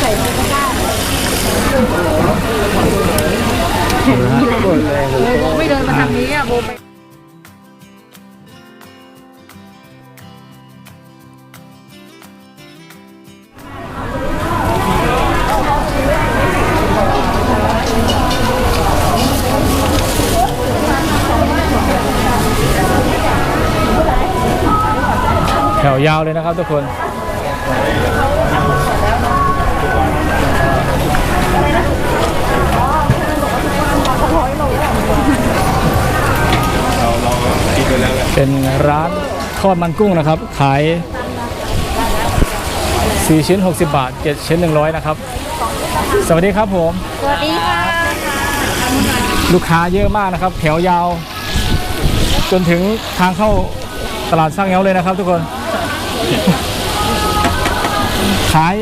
ใส่ในตะกร้าหมดเลยโบโบไม่เดินมาทางนี้อะโบไปแถวยาวเลยนะครับทุกคน เป็นร้านทอดมันกุ้งนะครับ ขาย 4 ชิ้น 60 บาท 7 ชิ้น 100 นะครับ สวัสดีครับผม สวัสดีค่ะ ลูกค้าเยอะมากนะครับ แถวยาว จนถึงทางเข้าตลาดสร้างเงาเลยนะครับทุกคน ขาย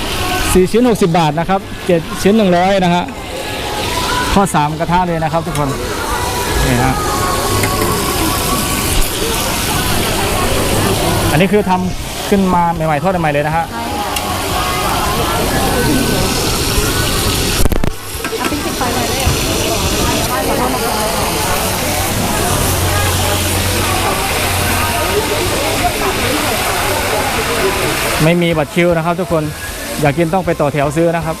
4 ชิ้น 60 บาทนะครับ 7 ชิ้น 100 นะฮะทอด3กระทะเลยนะครับทุกคนนี่ฮะ อันนี้คือทำขึ้นมาใหม่ๆทอดใหม่ๆเลยนะฮะ ไม่มีบัตรคิวนะครับทุกคน อยากกินต้องไปต่อแถวซื้อนะครับ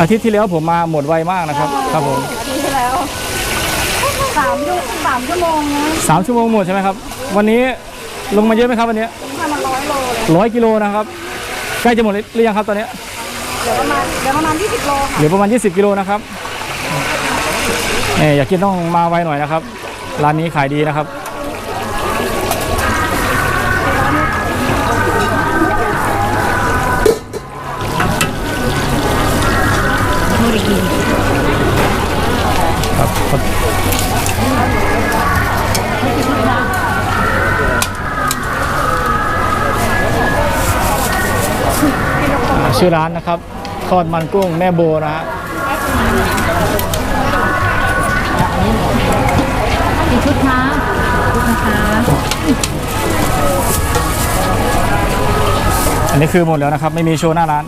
อาทิตย์ที่แล้วผมมาหมดไวมากนะครับ ครับผม อาทิตย์ที่แล้ว สามชั่วสามชั่วโมงนะสามชั่วโมงหมดใช่ไหมครับ วันนี้ลงมาเยอะไหมครับวันนี้ทำมาร้อยโลเลยร้อยกิโลนะครับ ใกล้จะหมดหรือยังครับตอนนี้เดี๋ยวประมาณเดี๋ยวประมาณยี่สิบโลค่ะเหลือประมาณ 20 กิโลนะครับเนี่ยอยากกินต้องมาไวหน่อยนะครับ ร้านนี้ขายดีนะครับครับ ชื่อร้านนะครับทอดมันกุ้งแม่โบนะฮะกี่ชุดคะชุดนะคะอันนี้คือหมดแล้วนะครับ ไม่มีโชว์หน้าร้าน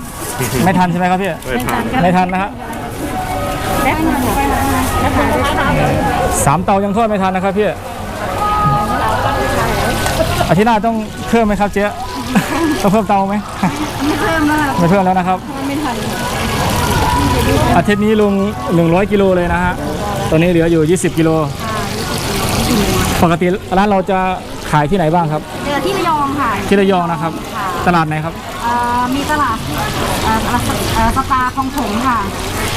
ไม่ทันใช่ไหมครับพี่ ไม่ทานกันไม่ทันนะฮะได้ทานหมดไปแล้วนะนะคะได้ทานสามเตายังทอดไม่ทันนะครับพี่อาทิตย์หน้าต้องเพิ่มไหมครับเจ๊ ต้องเพิ่มเตาไหมไม่เพิ่มแล้วไม่เพิ่มแล้วนะครับไม่ทันอาทิตย์นี้ลง100 กิโลเลยนะฮะตอนนี้เหลืออยู่ 20 กิโล ปกติร้านเราจะขายที่ไหนบ้างครับเจอที่ระยองค่ะที่ระยองนะครับค่ะตลาดไหนครับเอ่อมีตลาดเอ่อตลาดเอ่อสตาร์คลองถมค่ะ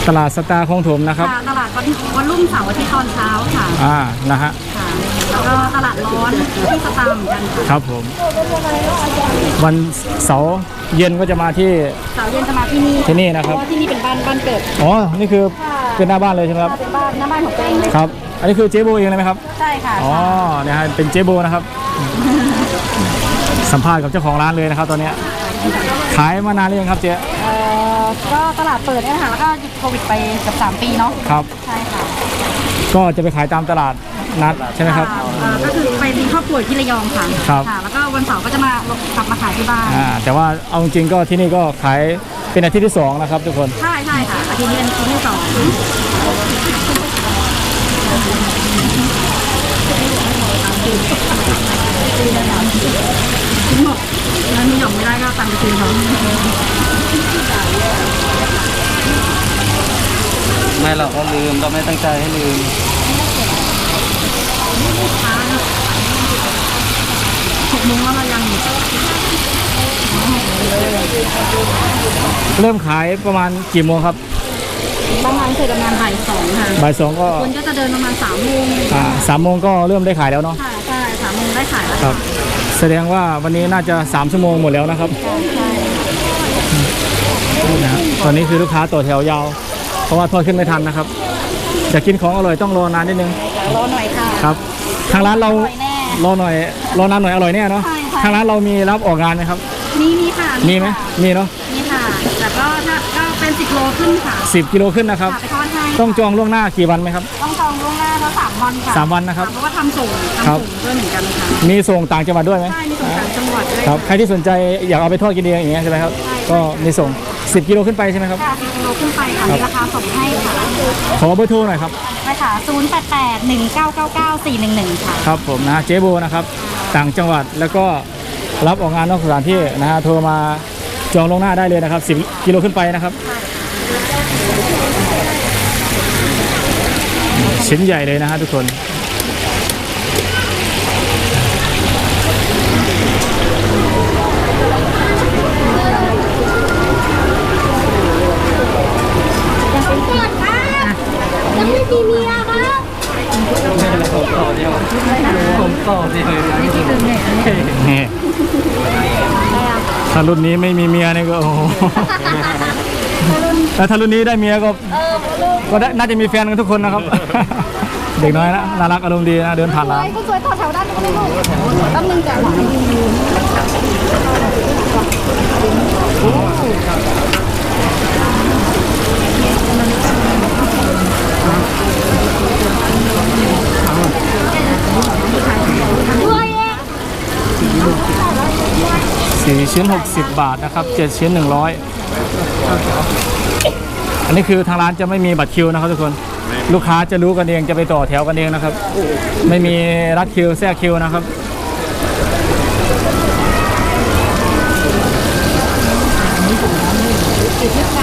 ตลาดสตาร์คลองถมนะครับค่ะตลาดวันวันรุ่งเสาร์อาทิตย์ตอนเช้าค่ะ อ่า นะฮะค่ะ แล้วก็ตลาดร้อนที่สตาร์เหมือนกันค่ะครับผม วันเสาร์เย็นก็จะมาที่เสาร์เย็นจะมาที่นี่ที่นี่นะครับ เพราะว่าที่นี่เป็นบ้านบ้านเกิดอ๋อ นี่คือเป็นหน้าบ้านเลยใช่ไหมครับเป็นบ้านหน้าบ้านของตัวเองเลยครับ อันนี้คือเจ๊โบเองเลยไหมครับ ใช่ค่ะอ๋อเนี่ยฮะเป็นเจ๊โบนะครับ สัมภาษณ์กับเจ้าของร้านเลยนะครับ ตอนเนี้ยขายมานานหรือยังครับเจ๊เอ่อก็ตลาดเปิดเนี่ยค่ะแล้วก็หยุดโควิดไปเกือบสามปีเนาะครับ ใช่ค่ะ ก็จะไปขายตามตลาด นัดใช่ไหมครับ อ่าเอ่อก็คือไปมีครอบครัวที่ระยองค่ะครับค่ะแล้วก็วันเสาร์ก็จะมากลับมาขายที่บ้านอ่าแต่ว่าเอาจริงๆก็ที่นี่ก็ขายเป็นอาทิตย์ที่สองนะครับทุกคน ใช่ใช่ค่ะอาทิตย์นี้เป็นอาทิตย์ที่สองหมดแล้วมีหย่อมไม่ได้ก็ตังค์ไปคืนเขาไม่เราก็ลืมเราไม่ตั้งใจให้ลืม หกโมงแล้วเรายังอยู่เริ่มขายประมาณกี่โมงครับบางร้านเคยประมาณบ่ายสองค่ะบ่ายสองก็คนก็จะเดินประมาณสามโมงอ่าสามโมงก็เริ่มได้ขายแล้วเนาะค่ะใช่สามโมงได้ขายแล้วครับแสดงว่าวันนี้น่าจะสามชั่วโมงหมดแล้วนะครับใช่นี่นะฮะตอนนี้คือลูกค้าต่อแถวยาว เพราะว่าทอดขึ้นไม่ทันนะครับอยากกินของอร่อยต้องรอนานนิดนึงรอหน่อยค่ะครับ ทางร้านเราอร่อยแน่ รอหน่อยรอนานหน่อยอร่อยแน่เนาะใช่ค่ะ ทางร้านเรามีรับออกงานไหมครับ มีมีค่ะมีไหมมีเนาะมีค่ะแต่ก็ถ้าก็เป็นเป็นสิบโลขึ้นค่ะ10กิโลขึ้นนะครับ ค่ะไปทอดให้ต้องจองล่วงหน้ากี่วันไหมครับ ต้องจองล่วงหน้าเพราะสามวันค่ะสามวันนะครับเพราะว่าทำส่งครับทำส่งด้วยเหมือนกันค่ะมีส่งต่างจังหวัดด้วยไหมใช่มีส่งต่างจังหวัดด้วย ครับใครที่สนใจอยากเอาไปทอดกินเองอย่างเงี้ยใช่ไหมครับก็มีส่ง 10 กิโลขึ้นไปใช่ไหมครับ ค่ะสิบกิโลขึ้นไปค่ะมีราคาส่งให้ค่ะขอเบอร์โทรหน่อยครับไป ค่ะศูนย์แปดแปดหนึ่งเก้าเก้าเก้าสี่หนึ่งหนึ่งค่ะ ครับผมนะเจ๊โบนะครับต่างจังหวัดแล้วก็รับออกงานนอกสถานที่นะฮะโทรมาจองล่วงหน้าได้เลยนะครับ 10 กิโลขึ้นไปนะครับ ชิ้นใหญ่เลยนะฮะทุกคนยังไม่มีเมียครับผม そうですねねถ้ารุ่นนี้ไม่มีเมียเนี่ยก็โอ้โแต่ถ้ารุ่นนี้ได้เมียก็ก็ได้น่าจะมีแฟนกันทุกคนนะครับ เด็กน้อยนะน่ารักอารมณ์ดีนะเดินผ่านร้านสวยต่อแถวด้านนู้นเลยลูกตั้งนึงแต่ 4 ชิ้น 60 บาทนะครับ7ชิ้น 100 อันนี้คือทางร้านจะไม่มีบัตรคิวนะครับทุกคน ลูกค้าจะรู้กันเองจะไปต่อแถวกันเองนะครับ ไม่มีรัดคิวแทรกคิวนะครับเ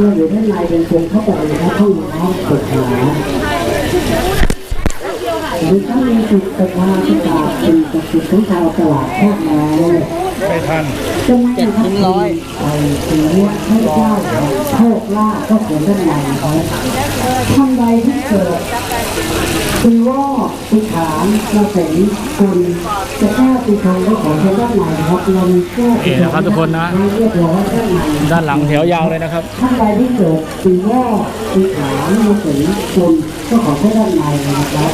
เราอยู่ด้านในเป็นตรงเข้าไปนะครับห้องน้ำสถาหรือถ้ามีจุดประทาที่ตาเป็นจุดของชาวตลาดพวกเราไม่ทันจะไม่นะครับไปถึงวัดให้เจ้าโชคลาภก็เกิดด้านในครับท่านใดที่เกิดปีวอกปีขานกระเสง คนจะแก้ปีชงก็ขอเทางด้านในครับเรามีแก้ปีนี่นะครับทุกคนนะ เรียบร้อยด้านในด้านหลังแถวยาวเลยนะครับ ท่านใดที่เกิดปีแรกปีขานมาถึงคนก็ขอให้ด้านในนะครับ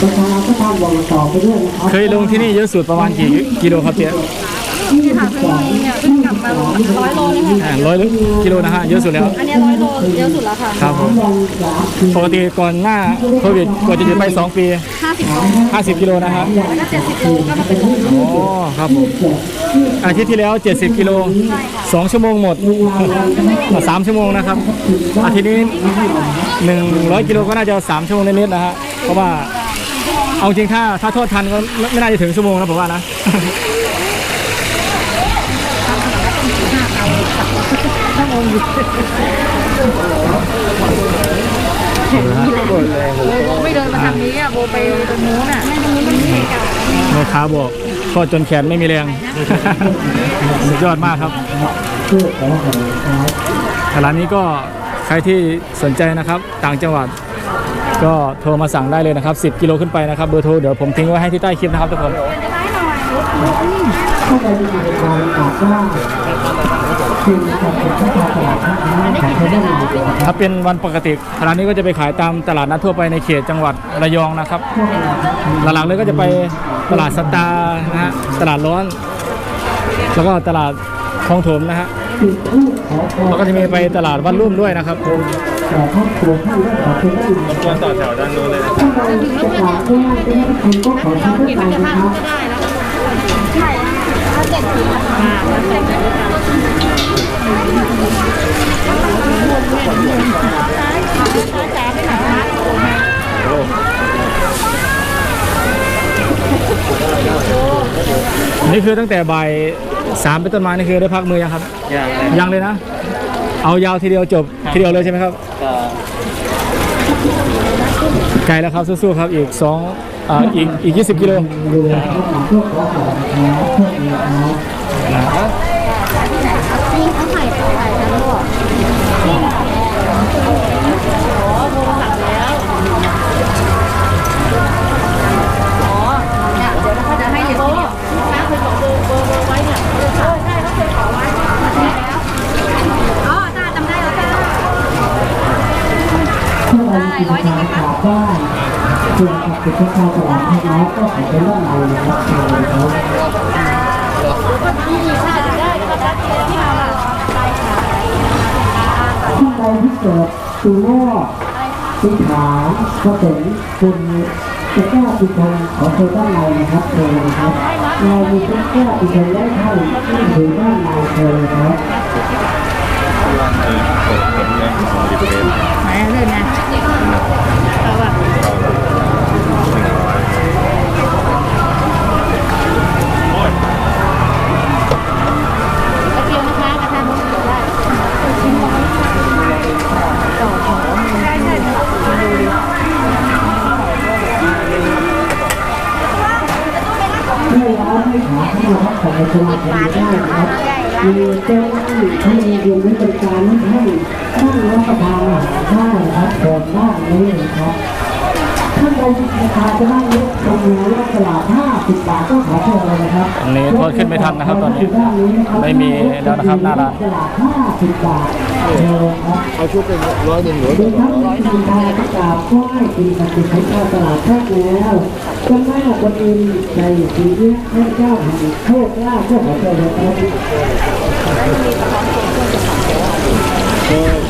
ประชานก็ตามวงต่อไปด้วยนะครับเคยลงที่นี่เยอะสุดประมาณกี่กิโลครับเจ๊ ที่ค่ะเพิ่งมีเนี่ยเพิ่งกลับมาลงร้อยโลเลยค่ะอ่าร้อยกิโลนะฮะเยอะสุดแล้ว อันนี้ร้อยโลเยอะสุดแล้วค่ะครับผมปกติก่อนหน้าโควิดกว่าจะหยุดไป 2 ปี ห้าสิบโล50 กิโลนะครับ แล้วก็เจ็ดสิบโลก็มาเป็นหกโลอ๋อครับผมอาทิตย์ที่แล้ว 70 กิโล 2 ชั่วโมงหมด3ชั่วโมงนะครับอาทิตย์นี้ 100 กิโลก็น่าจะ 3 ชั่วโมงนิดๆนะฮะเพราะว่าเอาจริงถ้าถ้าโทษทันก็ไม่ไม่น่าจะถึงชั่วโมงนะผมว่านะ โบไม่เดินมาทางนี้อะโบไปตรงนู้นอะไม่ตรงนู้นมันมีกับแม่ค้าบอกก็จนแขนไม่มีแรงสุดยอดมากครับร้านนี้ก็ใครที่สนใจนะครับ ต่างจังหวัด ก็โทรมาสั่งได้เลยนะครับ 10 กิโลขึ้นไปนะครับเบอร์โทรเดี๋ยวผมทิ้งไว้ให้ที่ใต้คลิปนะครับทุกคน ถ้าเป็นวันปกติร้านนี้ก็จะไปขายตามตลาดนัดทั่วไปในเขตจังหวัดระยองนะครับ หลักๆเลยก็จะไปตลาดสตาร์นะฮะตลาดร้อน แล้วก็ตลาดคลองถมนะฮะจุดทูปขอพรแล้วก็จะมีไปตลาดวัดรุ่มด้วยนะครับต่ครอบครัวท่านได้ขอเป็นด้านในควรต่อแถวด้านโน้นเลยนะท่านใดจะกราบไหว้เป็นคุณก็ขอทำด้วยกันนะครับใช่ถ้าเจ็ดสิบมาเจ็ดสิบ นี่คือตั้งแต่บ่ายสามเป็นต้นมานี่คือได้พักมือยังครับย่างไรยังเลยนะ เอายาวทีเดียวจบทีเดียวเลยใช่ไหมครับไกลแล้วครับสู้ๆครับอีกสองอีกอีกยี่สิบกิโลาเรากินทางขาบ้านเพื่อกับกิจการตลาดให้น้อยก็ขอเป็นเรื่องอะไรนะครับเชิญครับมีค่ะได้ก็ได้ที่มาล่ะใช่ค่ะท่านใดที่เกิดปีหม้อปีขาก็เป็นคุณจะแก้ปีชงขอเชิญด้านในนะครับเชิญนะครับเรามีทุกแก้ปีชงได้ท่านที่ถือด้านในเชิญครับไหนเรื่องนะ ขาเข้ามาพักผ่อนในสมาคมได้ครับมีเจ้าหน้าที่ที่มีรวมบริการให้นั่งรับประทานอาหารได้ครับเปิดบ้านนี้นะครับ ท่านใดที่ราคาจะนั่งยกตรงนี้ว่าตลาด50บาทก็ขอเชิญเลยนะครับตอนนี้ทอดขึ้นไม่ทันนะครับตอนนี้ไม่มีแล้วนะครับหน้าร้าน ตลาด50บาทเชิญครับ เอาชุดเป็นร้อยหนึ่งหรือมีทั้งมีทางประกาศไหว้ปีศักดิ์สิทธิ์ของชาวตลาดแท้แล้วเจ้าแม่คนอื่นในปีนี้ให้เจ้าแห่งโชคลาภก็ขอเชิญนะครับ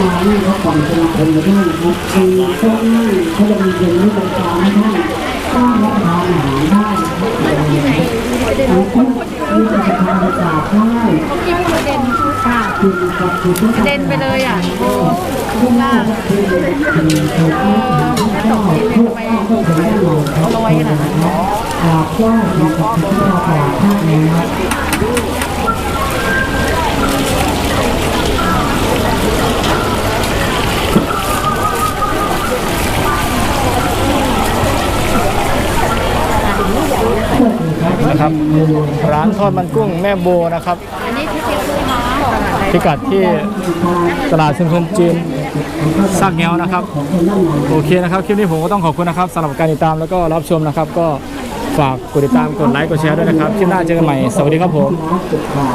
มานี่เขาก่อนสมาคมมาได้นะครับมีโต๊ะนั่งเขาจะมีเงินให้บริการให้ท่านตั้งรับประทานอาหารได้นะครับเอาคนมีประทานประกาศได้กินประเด็นค่ะกินกับกินทุกเด่นไปเลยอะโอ้ข้างล่างคือคือคือข้าวข้าวข้าวข้าวถึงได้หน่อยครับลอยขนาดนั้นกราบไหว้ขอบคุณที่าตลาดภาคนี้ครับ นะครับ ร้านทอดมันกุ้งแม่โบนะครับอันนี้ที่เทียบเลยนะพิกัดที่ตลาดชุมชนจีนซากแงวนะครับ โอเคนะครับ คลิปนี้ผมก็ต้องขอบคุณนะครับสำหรับการติดตามแล้วก็รับชมนะครับ ก็ฝากกดติดตามกดไลค์กดแชร์ด้วยนะครับ คลิปหน้าเจอกันใหม่ สวัสดีครับผมสุดขา